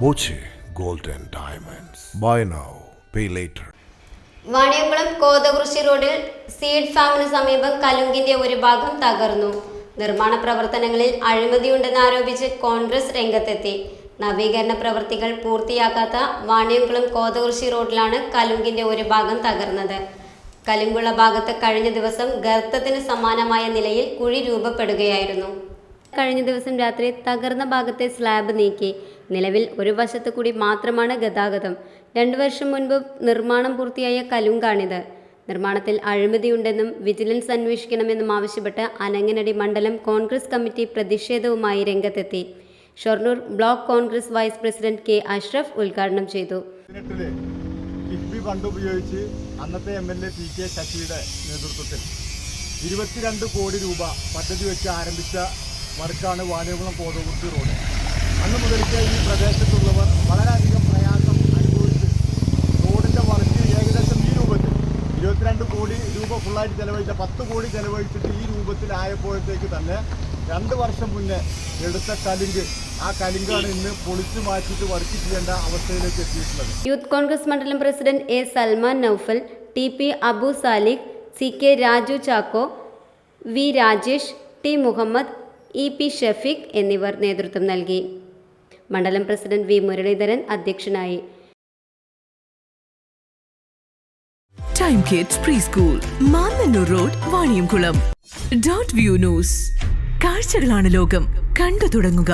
Boche gold and Diamonds. Buy now, pay later. Vaniyamkulam Kothakurissi റോഡിൽ seed ഫാമിന് സമീപം കലുങ്കിന്റെ ഒരു ഭാഗം തകർന്നു നിർമ്മാണ പ്രവർത്തനങ്ങളിൽ അഴിമതിയുണ്ടെന്ന് ആരോപിച്ച് കോൺഗ്രസ് രംഗത്തെത്തി നവീകരണ പ്രവൃത്തികൾ പൂർത്തിയാക്കാത്ത വാണിയംകുളം കോതകുറിശി റോഡിലാണ് കലുങ്കിന്റെ ഒരു ഭാഗം തകർന്നത് കലുങ്കുള്ള ഭാഗത്ത് കഴിഞ്ഞ ദിവസം ഗർത്തത്തിന് സമാനമായ നിലയിൽ കുഴി രൂപപ്പെടുകയായിരുന്നു കഴിഞ്ഞ ദിവസം രാത്രി തകർന്ന ഭാഗത്തെ സ്ലാബ് നീക്കി. നിലവിൽ ഒരു വശത്തു കൂടി മാത്രമാണ് ഗതാഗതം. രണ്ടു വർഷം മുൻപ് നിർമ്മാണം പൂർത്തിയായ കലുങ്കാണിത്. നിർമ്മാണത്തിൽ അഴിമതിയുണ്ടെന്നും വിജിലൻസ് അന്വേഷിക്കണമെന്നും ആവശ്യപ്പെട്ട് അനങ്ങനടി മണ്ഡലം കോൺഗ്രസ് കമ്മിറ്റി പ്രതിഷേധവുമായി രംഗത്തെത്തി. Shoranur block Congress vice president K Ashraf ഉദ്ഘാടനം ചെയ്തു. ഉപയോഗിച്ച് അന്നത്തെ M L A P K ശശിയുടെ നേതൃത്വത്തിൽ ഇരുപത്തിരണ്ട് കോടി രൂപ പദ്ധതി വെച്ച് ആരംഭിച്ച വർക്കാണ് വാണിയകുളം കോതകുർത്തി റോഡ്. അന്ന് മുതൽക്ക് ഈ പ്രദേശത്തുള്ളവർ വളരെയധികം പ്രയാസം അനുഭവിച്ച് റോഡിന്റെ വർക്ക് ഏകദേശം ഈ രൂപത്തിൽ ഇരുപത്തിരണ്ട് കോടി രൂപ ഫുള്ളായിട്ട് ചെലവഴിച്ച പത്ത് കോടി ചെലവഴിച്ചിട്ട് ഈ രൂപത്തിലായപ്പോഴത്തേക്ക് തന്നെ രണ്ട് വർഷം മുന്നേ എടുത്ത കലിങ്ക്. ആ കലിങ്കാണ് ഇന്ന് പൊളിച്ചു മാറ്റിയിട്ട് വർക്ക് ചെയ്യേണ്ട അവസ്ഥയിലേക്ക് എത്തിയിട്ടുള്ളത്. യൂത്ത് കോൺഗ്രസ് മണ്ഡലം president A Salman Noufal T P Abu Saliq C K Raju Chacko V Rajesh T Muhammad E P Shafeeq എന്നിവർ നേതൃത്വം നൽകി. മണ്ഡലം പ്രസിഡന്റ് വി മുരളീധരൻ അധ്യക്ഷനായി. Time kids pre school Mannanur road Vaniyamkulam dot view news കാഴ്ചകളാണ് ലോകം. കണ്ടു തുടങ്ങുക.